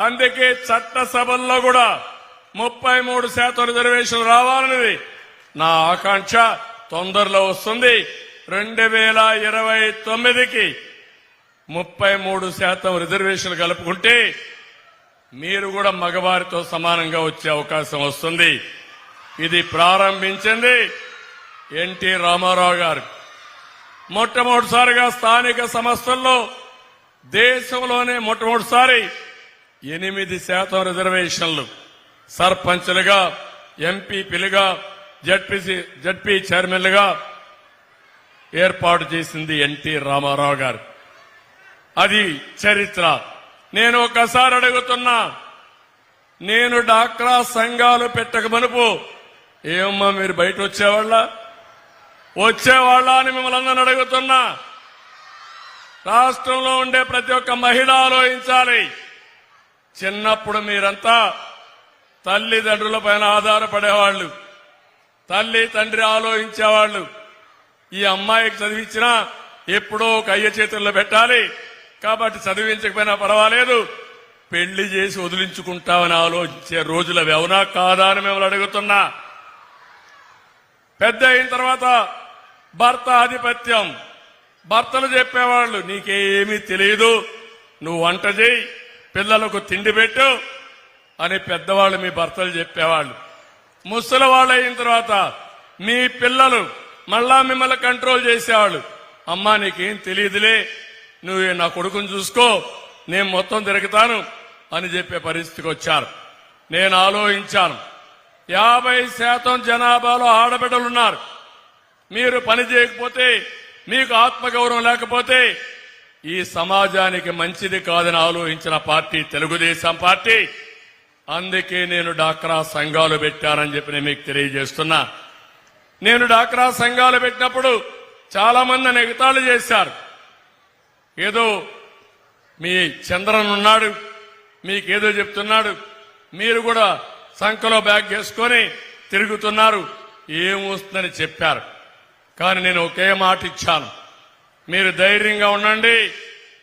అందుకే చట్టసభల్లో కూడా ముప్పై మూడు శాతం రిజర్వేషన్ రావాలనేది నా ఆకాంక్ష. తొందరలో వస్తుంది. రెండు వేల ఇరవై తొమ్మిదికి ముప్పై మూడు శాతం రిజర్వేషన్ కలుపుకుంటే మీరు కూడా మగవారితో సమానంగా వచ్చే అవకాశం వస్తుంది. ఇది ప్రారంభించింది ఎన్టీ రామారావు గారు. మొట్టమొదటిసారిగా స్థానిక సంస్థల్లో దేశంలోనే మొట్టమొదటిసారి ఎనిమిది శాతం రిజర్వేషన్లు. సర్పంచ్లుగా ఎంపీపీలుగా జడ్పీసీ జడ్పీ చైర్మన్లుగా ఏర్పాటు చేసింది ఎన్టీ రామారావు గారు. అది చరిత్ర. నేను ఒకసారి అడుగుతున్నా నేను డాక్రా సంఘాలు పెట్టక మనుపు ఏమమ్మా మీరు బయట వచ్చేవాళ్ళ వచ్చేవాళ్ళ అని మిమ్మల్ని అందరూ అడుగుతున్నా. రాష్ట్రంలో ఉండే ప్రతి ఒక్క మహిళ ఆలోచించాలి. చిన్నప్పుడు మీరంతా తల్లిదండ్రుల పైన ఆధారపడేవాళ్ళు. తల్లి తండ్రి ఆలోచించేవాళ్ళు. ఈ అమ్మాయికి చదివించినా ఎప్పుడో ఒక అయ్య చేతుల్లో పెట్టాలి. కాబట్టి చదివించకపోయినా పర్వాలేదు. పెళ్ళి చేసి వదిలించుకుంటామని ఆలోచించే రోజుల వ్యవనా కాదా అని మిమ్మల్ని అడుగుతున్నా. పెద్ద అయిన తర్వాత భర్త ఆధిపత్యం. భర్తలు చెప్పేవాళ్ళు నీకేమీ తెలియదు నువ్వు వంట చేయి. పిల్లలకు తిండి పెట్టు అని పెద్దవాళ్ళు మీ భర్తలు చెప్పేవాళ్ళు. ముసలి వాళ్ళు అయిన తర్వాత మీ పిల్లలు మళ్ళా మిమ్మల్ని కంట్రోల్ చేసేవాళ్ళు. అమ్మా నీకేం తెలియదులే. నువ్వు నా కొడుకుని చూసుకో. నేను మొత్తం తిరుగుతాను అని చెప్పే పరిస్థితికి వచ్చారు. నేను ఆలోచించాను. యాభై శాతం జనాభాలో ఆడబిడ్డలున్నారు మీరు పని చేయకపోతే మీకు ఆత్మగౌరవం లేకపోతే ఈ సమాజానికి మంచిది కాదని ఆలోచించిన పార్టీ తెలుగుదేశం పార్టీ. అందుకే నేను డాక్రా సంఘాలు పెట్టానని చెప్పి నేను మీకు తెలియజేస్తున్నా. నేను డాక్రా సంఘాలు పెట్టినప్పుడు చాలా మంది ఎగతాళి చేశారు. ఏదో మీ చంద్రన్ ఉన్నాడు మీకేదో చెప్తున్నాడు మీరు కూడా సంఖలో బ్యాగ్ వేసుకొని తిరుగుతున్నారు ఏమొస్తుందని చెప్పారు. కానీ నేను ఒకే మాట ఇచ్చాను. మీరు ధైర్యంగా ఉండండి.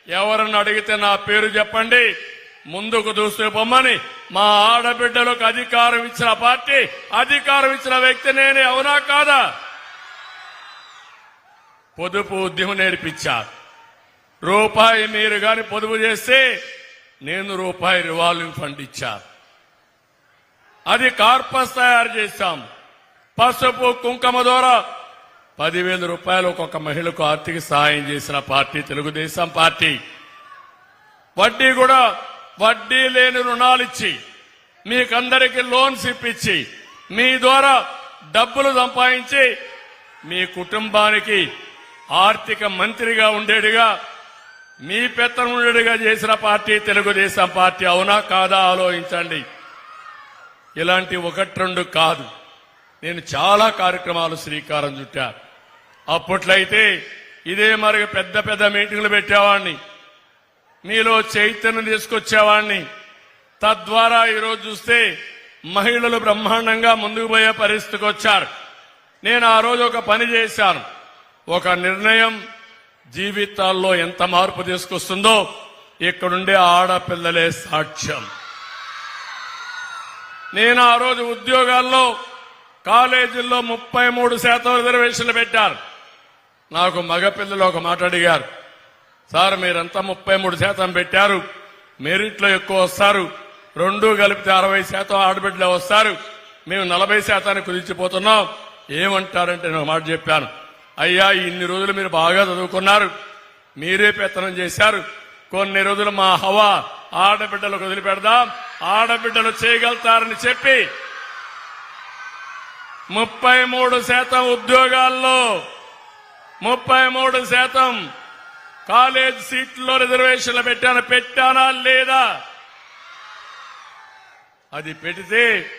ఎవరన్నా అడిగితే నా పేరు చెప్పండి. ముందుకు దూసుకుపోమ్మని మా ఆడబిడ్డలకు అధికారం ఇచ్చిన పార్టీ అధికారం ఇచ్చిన వ్యక్తి నేనే అవునా కాదా? పొదుపు ఉద్యమం నేర్పించారు రూపాయి మీరు గాని పొదుపు చేస్తే నేను రూపాయి రివాల్వింగ్ ఫండ్ ఇచ్చాను అది కార్పస్ తయారు చేశాం. పసుపు కుంకుమ ద్వారా పదివేల రూపాయలు ఒక్కొక్క మహిళకు ఆర్థిక సహాయం చేసిన పార్టీ తెలుగుదేశం పార్టీ. వడ్డీ కూడా వడ్డీ లేని రుణాలు ఇచ్చి మీకందరికీ లోన్స్ ఇప్పించి మీ ద్వారా డబ్బులు సంపాదించి మీ కుటుంబానికి ఆర్థిక మంత్రిగా ఉండేడుగా మీ పెత్తనం ఉండేడుగా చేసిన పార్టీ తెలుగుదేశం పార్టీ. అవునా కాదా ఆలోచించండి. ఇలాంటి ఒకటి రెండు కాదు. నేను చాలా కార్యక్రమాలు శ్రీకారం చుట్టాను అప్పట్లయితే ఇదే మరి పెద్ద పెద్ద మీటింగ్లు పెట్టేవాడిని. మీలో చైతన్యం తీసుకొచ్చేవాడిని. తద్వారా ఈరోజు చూస్తే మహిళలు బ్రహ్మాండంగా ముందుకు పోయే పరిస్థితికి వచ్చారు. నేను ఆ రోజు ఒక పని చేశాను. ఒక నిర్ణయం జీవితాల్లో ఎంత మార్పు తీసుకొస్తుందో ఇక్కడుండే ఆడపిల్లలే సాక్ష్యం. నేను ఆ రోజు ఉద్యోగాల్లో కాలేజీల్లో ముప్పై మూడు శాతం రిజర్వేషన్లు పెట్టారు నాకు మగపిల్లలు ఒక మాట అడిగారు. సార్ మీరంతా ముప్పై మూడు శాతం పెట్టారు. మెరిట్లో ఎక్కువ వస్తారు. రెండు కలిపితే అరవై శాతం ఆడబిడ్డలే వస్తారు. మేము నలభై శాతానికి కుదించిపోతున్నాం. ఏమంటారంటే నేను ఒక మాట చెప్పాను. అయ్యా ఇన్ని రోజులు మీరు బాగా చదువుకున్నారు. మీరే పెత్తనం చేశారు. కొన్ని రోజులు మా హవా ఆడబిడ్డలకు వదిలిపెడదాం. ఆడబిడ్డలు చేయగలుగుతారని చెప్పి ముప్పై మూడు శాతం ఉద్యోగాల్లో ముప్పై మూడు శాతం కాలేజ్ సీట్లో రిజర్వేషన్లు పెట్టాను. పెట్టానా లేదా? అది పెడితే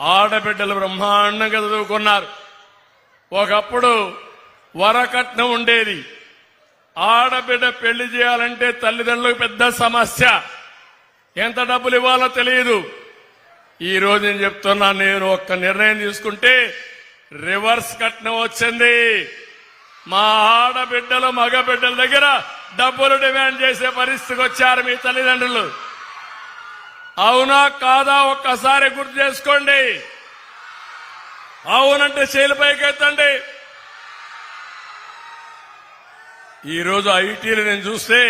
ఆడబిడ్డలు బ్రహ్మాండంగా చదువుకున్నారు. ఒకప్పుడు వరకట్నం ఉండేది. ఆడబిడ్డ పెళ్ళి చేయాలంటే తల్లిదండ్రులకు పెద్ద సమస్య. ఎంత డబ్బులు ఇవ్వాలో తెలియదు. ఈ రోజు నేను చెప్తున్నా నేను ఒక్క నిర్ణయం తీసుకుంటే రివర్స్ కట్నం వచ్చింది. మా ఆడబిడ్డలు మగబిడ్డల దగ్గర డబ్బులు డిమాండ్ చేసే పరిస్థితికి వచ్చారు మీ తల్లిదండ్రులు. అవునా కాదా ఒక్కసారి గుర్తు చేసుకోండి. అవునంటే చేలు పైకెత్తండి. ఈరోజు ఐటీలు నేను చూస్తే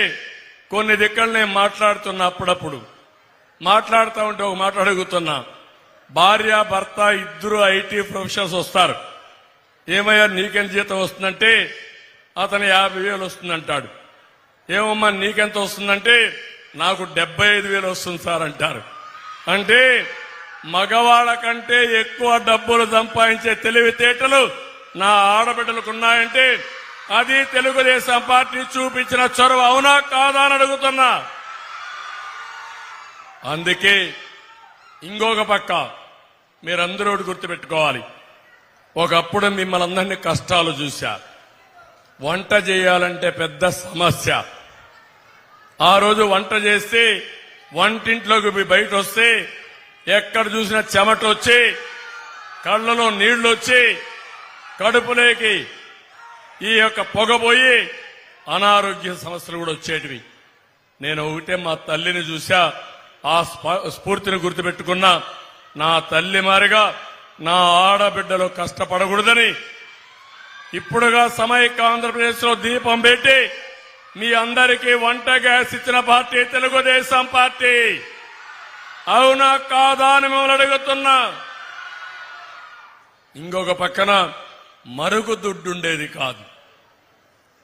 కొన్ని దిక్కలు నేను మాట్లాడుతున్నా అప్పుడప్పుడు. మాట్లాడుతూ ఉంటే ఒక మాట్లాడుగుతున్నా భార్య భర్త ఇద్దరు ఐటీ ప్రొఫెషనల్స్ వస్తారు. ఏమయ్యా నీకెంత జీతం వస్తుందంటే అతను యాభై వేలు వస్తుందంటాడు. ఏమమ్మా నీకెంత వస్తుందంటే నాకు డెబ్బై ఐదు వేలు వస్తుంది సార్ అంటారు. అంటే మగవాళ్ళ కంటే ఎక్కువ డబ్బులు సంపాదించే తెలివితేటలు నా ఆడబిడ్డలకు ఉన్నాయంటే అది తెలుగుదేశం పార్టీ చూపించిన చొరవ అవునా కాదా అని అడుగుతున్నా. అందుకే ఇంకొక పక్క మీరందరూ గుర్తుపెట్టుకోవాలి. ఒకప్పుడు మిమ్మల్ని అందరినీ కష్టాలు చూశా. వంట చేయాలంటే పెద్ద సమస్య. ఆ రోజు వంట చేస్తే వంటింట్లోకి పోయి బయట వస్తే ఎక్కడ చూసినా చెమట వచ్చి కళ్ళలో నీళ్ళు వచ్చి కడుపులోకి ఈ యొక్క పొగబోయి అనారోగ్య సమస్యలు కూడా వచ్చేటివి. నేను ఒకటే మా తల్లిని చూసా ఆ స్ఫూర్తిని గుర్తుపెట్టుకున్నా. నా తల్లి మారిగా నా ఆడబిడ్డలు కష్టపడకూడదని ఇప్పుడుగా సమైక్య ఆంధ్రప్రదేశ్లో దీపం పెట్టి మీ అందరికీ వంట గ్యాస్ ఇచ్చిన పార్టీ తెలుగుదేశం పార్టీ. అవునా కాదా అని మిమ్మల్ని అడుగుతున్నా. ఇంకొక పక్కన మరుగుదొడ్డు ఉండేది కాదు.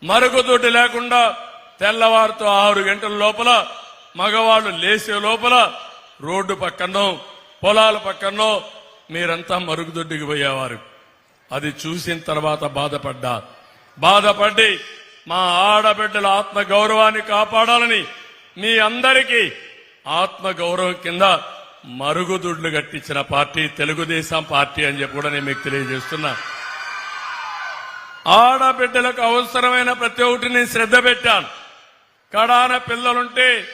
మరుగుదొడ్డు లేకుండా తెల్లవారుతో ఆరు గంటల లోపల మగవాళ్ళు లేసే లోపల రోడ్డు పక్కనో పొలాల పక్కనో మీరంతా మరుగుదొడ్డికి పోయేవారు. అది చూసిన తర్వాత బాధపడ్డా. బాధపడి మా ఆడబిడ్డల ఆత్మ గౌరవాన్ని కాపాడాలని మీ అందరికీ ఆత్మ గౌరవం కింద మరుగుదొడ్లు కట్టించిన పార్టీ తెలుగుదేశం పార్టీ అని చెప్పి కూడా నేను మీకు తెలియజేస్తున్నా. ఆడబిడ్డలకు అవసరమైన ప్రతి ఒక్కటి నేను శ్రద్ధ పెట్టాను. కడాన పిల్లలుంటే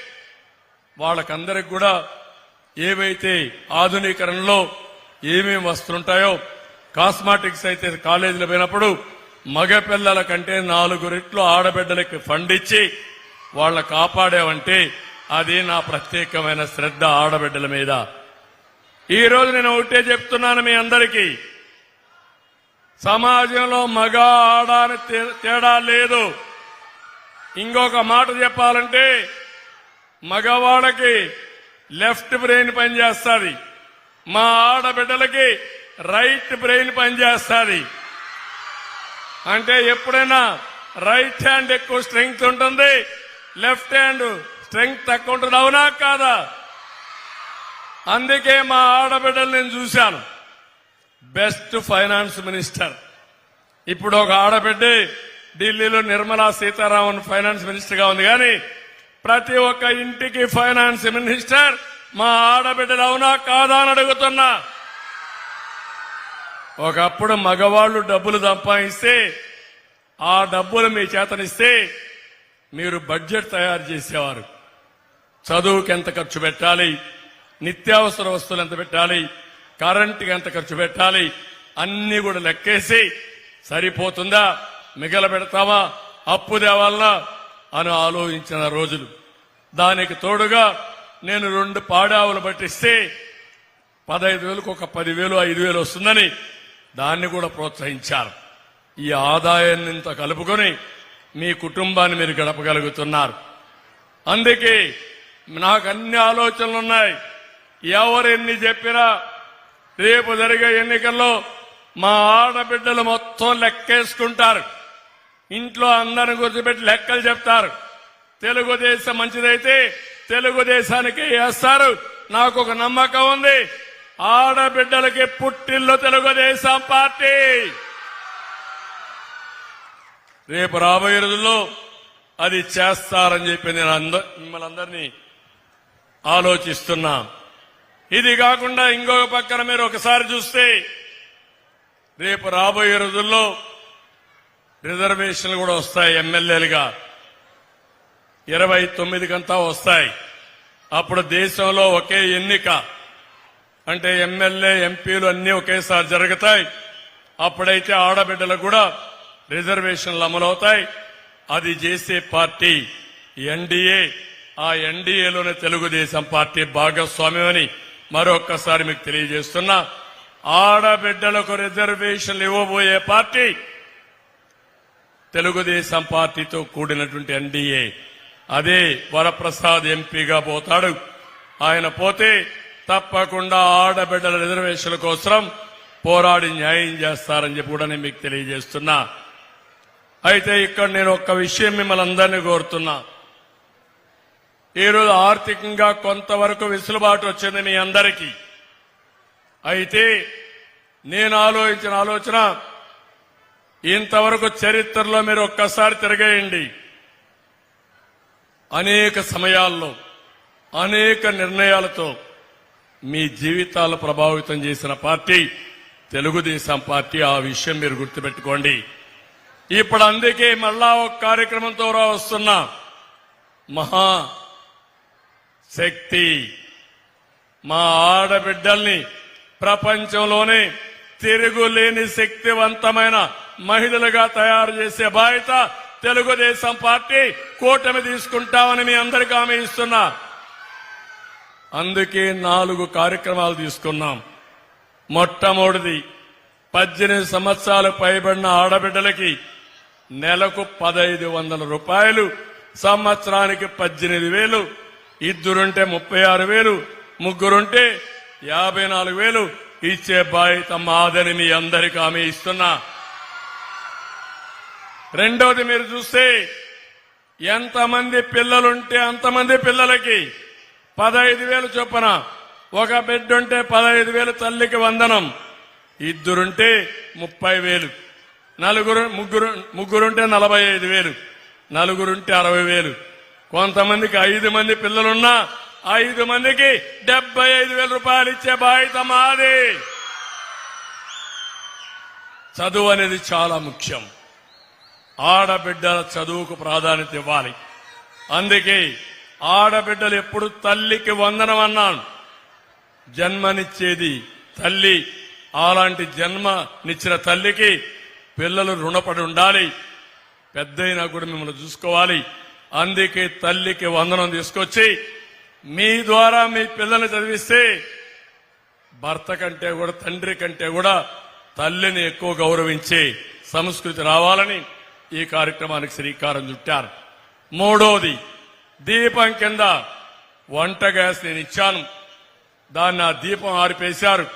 వాళ్ళకందరికి కూడా ఏవైతే ఆధునీకరణలో ఏమేమి వస్తుంటాయో కాస్మాటిక్స్ అయితే కాలేజీలో పోయినప్పుడు మగ పిల్లల కంటే నాలుగు రెట్లు ఆడబిడ్డలకి ఫండ్ ఇచ్చి వాళ్ళ కాపాడావంటే అది నా ప్రత్యేకమైన శ్రద్ధ ఆడబిడ్డల మీద. ఈరోజు నేను ఒకటే చెప్తున్నాను మీ అందరికీ. సమాజంలో మగ ఆడ అని తే- తేడా లేదు. ఇంకొక మాట చెప్పాలంటే మగవాళ్ళకి లెఫ్ట్ బ్రెయిన్ పనిచేస్తుంది. మా ఆడబిడ్డలకి రైట్ బ్రెయిన్ పనిచేస్తుంది. అంటే ఎప్పుడైనా రైట్ హ్యాండ్ ఎక్కువ స్ట్రెంగ్త్ ఉంటుంది లెఫ్ట్ హ్యాండ్ స్ట్రెంగ్త్ తక్కువ ఉంటుంది అవునా కాదా? అందుకే మా ఆడబిడ్డలు నేను చూశాను. Best finance minister. ఇప్పుడు ఒక ఆడబిడ్డ ఢిల్లీలో నిర్మలా సీతారామన్ ఫైనాన్స్ మినిస్టర్గా ఉంది కానీ ప్రతి ఒక్క ఇంటికి ఫైనాన్స్ మినిస్టర్ మా ఆడబిడ్డలు అవునా కాదా అని అడుగుతున్నా. ఒకప్పుడు మగవాళ్ళు డబ్బులు సంపాదిస్తే ఆ డబ్బులు మీ చేతనిస్తే మీరు బడ్జెట్ తయారు చేసేవారు. చదువుకి ఎంత ఖర్చు పెట్టాలి నిత్యావసర వస్తువులు ఎంత పెట్టాలి కరెంటుకి ఎంత ఖర్చు పెట్టాలి అన్ని కూడా లెక్కేసి సరిపోతుందా మిగల పెడతావా అప్పు దేవాలనా అని ఆలోచించిన రోజులు. దానికి తోడుగా నేను రెండు పాడావులు పట్టిస్తే పదహైదు వేలకు ఒక పదివేలు ఐదు వేలు వస్తుందని దాన్ని కూడా ప్రోత్సహించారు. ఈ ఆదాయాన్ని ఇంత కలుపుకొని మీ కుటుంబాన్ని మీరు గడపగలుగుతున్నారు. అందుకే నాకు అన్ని ఆలోచనలు ఉన్నాయి. ఎవరు ఎన్ని చెప్పినా రేపు జరిగే ఎన్నికల్లో మా ఆడబిడ్డలు మొత్తం లెక్కేసుకుంటారు. ఇంట్లో అందరిని కూర్చోబెట్టి లెక్కలు చెప్తారు. తెలుగుదేశం మంచిదైతే తెలుగుదేశానికి వేస్తారు. నాకు ఒక నమ్మకం ఉంది. ఆడబిడ్డలకి పుట్టిల్లు తెలుగుదేశం పార్టీ. రేపు రాబోయే రోజుల్లో అది చేస్తారని చెప్పి నేను అంద మిమ్మల్ని అందరినీ ఆలోచిస్తున్నా. ఇది కాకుండా ఇంకొక పక్కన మీరు ఒకసారి చూస్తే రేపు రాబోయే రోజుల్లో రిజర్వేషన్లు కూడా వస్తాయి ఎమ్మెల్యేలుగా. ఇరవై తొమ్మిదికంతా వస్తాయి. అప్పుడు దేశంలో ఒకే ఎన్నిక. అంటే ఎమ్మెల్యే ఎంపీలు అన్ని ఒకేసారి జరుగుతాయి. అప్పుడైతే ఆడబిడ్డలకు కూడా రిజర్వేషన్లు అమలవుతాయి. అది చేసే పార్టీ ఎన్డీఏ. ఆ ఎన్డీఏలోనే తెలుగుదేశం పార్టీ భాగస్వామ్యమని మరొక్కసారి మీకు తెలియజేస్తున్నా. ఆడబిడ్డలకు రిజర్వేషన్లు ఇవ్వబోయే పార్టీ తెలుగుదేశం పార్టీతో కూడినటువంటి ఎన్డీఏ. అదే వరప్రసాద్ ఎంపీగా పోతాడు. ఆయన పోతే తప్పకుండా ఆడబిడ్డల రిజర్వేషన్ల కోసం పోరాడి న్యాయం చేస్తారని చెప్పి కూడా నేను మీకు తెలియజేస్తున్నా. అయితే ఇక్కడ నేను ఒక్క విషయం మిమ్మల్ని అందరినీ కోరుతున్నా. ఈరోజు ఆర్థికంగా కొంతవరకు వెసులుబాటు వచ్చింది మీ అందరికీ. అయితే నేను ఆలోచించిన ఆలోచన ఇంతవరకు చరిత్రలో మీరు ఒక్కసారి తిరగేయండి. అనేక సమయాల్లో అనేక నిర్ణయాలతో మీ జీవితాలు ప్రభావితం చేసిన పార్టీ తెలుగుదేశం పార్టీ ఆ విషయం మీరు గుర్తుపెట్టుకోండి. ఇప్పుడు అందుకే మళ్ళా ఒక కార్యక్రమంతో రా వస్తున్న మహా శక్తి మా ఆడబిడ్డల్ని ప్రపంచంలోనే తిరుగులేని శక్తివంతమైన మహిళలుగా తయారు చేసే బాధ్యత తెలుగుదేశం పార్టీ కూటమి తీసుకుంటామని మీ అందరికీ హామీ ఇస్తున్నా. అందుకే నాలుగు కార్యక్రమాలు తీసుకున్నాం. మొట్టమొదటిది పద్దెనిమిది సంవత్సరాలు పైబడిన ఆడబిడ్డలకి నెలకు పదహైదు వందల రూపాయలు సంవత్సరానికి పద్దెనిమిది వేలు ఇద్దరుంటే ముప్పై ఆరు వేలు ముగ్గురుంటే యాభై నాలుగు వేలు ఇచ్చే బాధ్యత మాదని మీ అందరికీ ఆమె ఇస్తున్నా. రెండవది మీరు చూస్తే ఎంతమంది పిల్లలుంటే అంతమంది పిల్లలకి పదహైదు వేలు చొప్పున ఒక బిడ్డ ఉంటే పదహైదు వేలు తల్లికి వందనం. ఇద్దరుంటే ముప్పై వేలు. నలుగురు ముగ్గురు ముగ్గురుంటే నలభై ఐదు వేలు. నలుగురుంటే అరవై వేలు. కొంతమందికి ఐదు మంది పిల్లలున్నా ఐదు మందికి డెబ్బై ఐదు వేల రూపాయలు ఇచ్చే బాధ్యత మాది. చదువు అనేది చాలా ముఖ్యం. ఆడబిడ్డల చదువుకు ప్రాధాన్యత ఇవ్వాలి. అందుకే ఆడబిడ్డలు ఎప్పుడు తల్లికి వందనం అన్నాను. జన్మనిచ్చేది తల్లి. అలాంటి జన్మనిచ్చిన తల్లికి పిల్లలు రుణపడి ఉండాలి. పెద్దయినా కూడా మిమ్మల్ని చూసుకోవాలి. అందుకే తల్లికి వందనం తీసుకొచ్చి మీ ద్వారా మీ పిల్లల్ని చదివిస్తే భర్త కంటే కూడా తండ్రి కంటే కూడా తల్లిని ఎక్కువ గౌరవించే సంస్కృతి రావాలని ఈ కార్యక్రమానికి శ్రీకారం చుట్టారు. మూడోది దీపం కింద వంట గ్యాస్ నేను ఇచ్చాను. దాన్ని ఆ దీపం ఆరిపేశారు.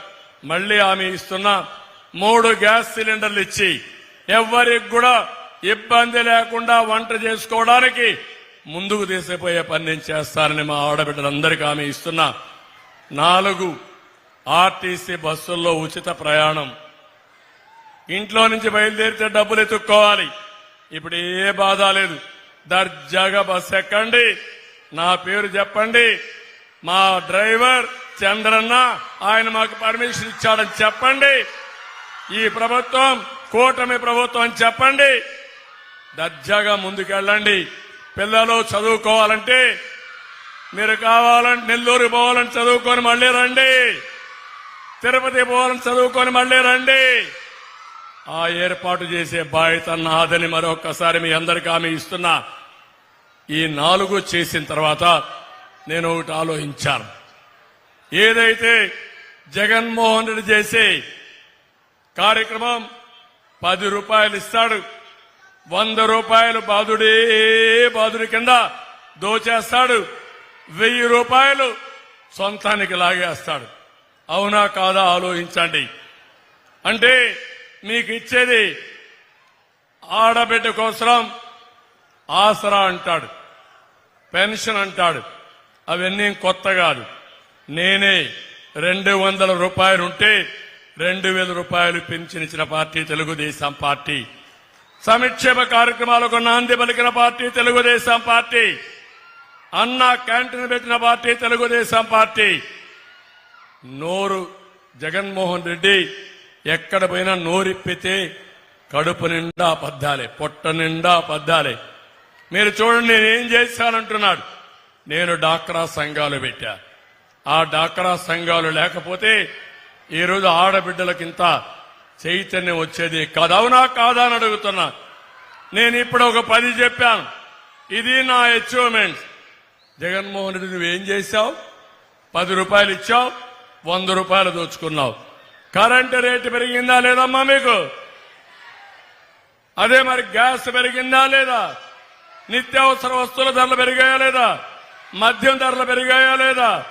మళ్ళీ ఆమె ఇస్తున్నా మూడు గ్యాస్ సిలిండర్లు ఇచ్చి ఎవరికి కూడా ఇబ్బంది లేకుండా వంట చేసుకోవడానికి ముందుకు తీసిపోయే పని నేను చేస్తానని మా ఆడబిడ్డలందరికీ ఆమె ఇస్తున్నా నాలుగు ఆర్టీసీ బస్సుల్లో ఉచిత ప్రయాణం. ఇంట్లో నుంచి బయలుదేరితే డబ్బులు ఎత్తుక్కోవాలి. ఇప్పుడు ఏ బాధ లేదు. దర్జాగా బస్సు ఎక్కండి. నా పేరు చెప్పండి. మా డ్రైవర్ చంద్రన్న ఆయన మాకు పర్మిషన్ ఇచ్చాడని చెప్పండి. ఈ ప్రభుత్వం కూటమి ప్రభుత్వం అని చెప్పండి. దర్జాగా ముందుకెళ్ళండి. పిల్లలు చదువుకోవాలంటే మీరు కావాలంటే నెల్లూరు పోవాలని చదువుకొని మళ్ళీ రండి. తిరుపతి పోవాలని చదువుకొని మళ్ళీ రండి. ఆ ఏర్పాటు చేసే బాధ్యత నాదని మరొకసారి మీ అందరికీ ఆమె ఇస్తున్నా. ఈ నాలుగు చేసిన తర్వాత నేను ఒకటి ఆలోచించాను. ఏదైతే జగన్మోహన్ రెడ్డి చేసే కార్యక్రమం పది రూపాయలు ఇస్తాడు వంద రూపాయలు బాధుడే బాధుడి కింద దోచేస్తాడు వెయ్యి రూపాయలు సొంతానికి లాగేస్తాడు. అవునా కాదా ఆలోచించండి. అంటే మీకు ఇచ్చేది ఆడబిడ్డ కోసం ఆసరా అంటాడు పెన్షన్ అంటాడు అవన్నీ కొత్త కాదు. నేనే రెండు వందల రూపాయలు ఉంటే రెండు వేల రూపాయలు పెంచినిచ్చిన ఇచ్చిన పార్టీ తెలుగుదేశం పార్టీ. సంక్షేమ కార్యక్రమాలకు నాంది పలికిన party Telugu Desam party. Anna canteen పెట్టిన పార్టీ తెలుగుదేశం పార్టీ. నోరు జగన్మోహన్ రెడ్డి ఎక్కడ పోయినా నోరిప్పితే కడుపు నిండా పద్దాలే పొట్ట నిండా పద్దాలే. మీరు చూడండి నేనేం చేశానంటున్నాడు. నేను డాక్రా సంఘాలు పెట్టా. ఆ డాక్రా సంఘాలు లేకపోతే ఈరోజు ఆడబిడ్డలకింత చైతన్యం వచ్చేది కాదు. అవునా కాదా అని అడుగుతున్నా. నేను ఇప్పుడు ఒక పది చెప్పాను. ఇది నా అచీవ్మెంట్ జగన్మోహన్ రెడ్డి నువ్వేం చేశావు? పది రూపాయలు ఇచ్చావు వంద రూపాయలు దోచుకున్నావు. కరెంటు రేటు పెరిగిందా లేదమ్మా మీకు? అదే మరి గ్యాస్ పెరిగిందా లేదా? నిత్యావసర వస్తువుల ధరలు పెరిగాయా లేదా? మద్యం ధరలు పెరిగాయా లేదా?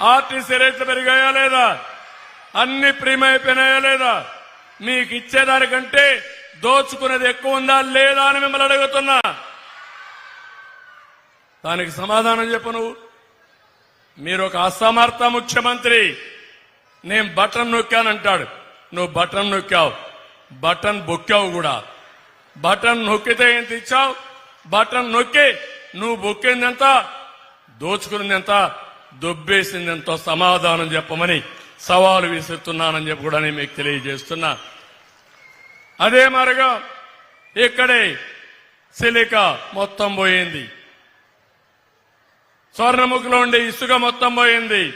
ఆర్టీసీ రేట్లు పెరిగాయా లేదా? అన్ని ప్రీమ్ అయిపోయినాయా లేదా? మీకు ఇచ్చేదానికంటే దోచుకునేది ఎక్కువ ఉందా లేదా అని మిమ్మల్ని అడుగుతున్నా. దానికి సమాధానం చెప్పు నువ్వు. మీరు ఒక అసమర్థ ముఖ్యమంత్రి. నేను బటన్ నొక్కానంటాడు. నువ్వు బటన్ నొక్కావు. బటన్ బొక్కావు కూడా. బటన్ నొక్కితే ఎంత ఇచ్చావు బటన్ నొక్కి. నువ్వు బొక్కిందెంత? దోచుకున్నదెంత దొబ్బేసిందెంతో సమాధానం చెప్పమని సవాలు విసురుతున్నానని చెప్పి కూడా నేను మీకు తెలియజేస్తున్నా. అదే మరిగా ఇక్కడే సిలిక మొత్తం పోయింది. స్వర్ణముఖిలో ఉండే ఇసుక మొత్తం పోయింది.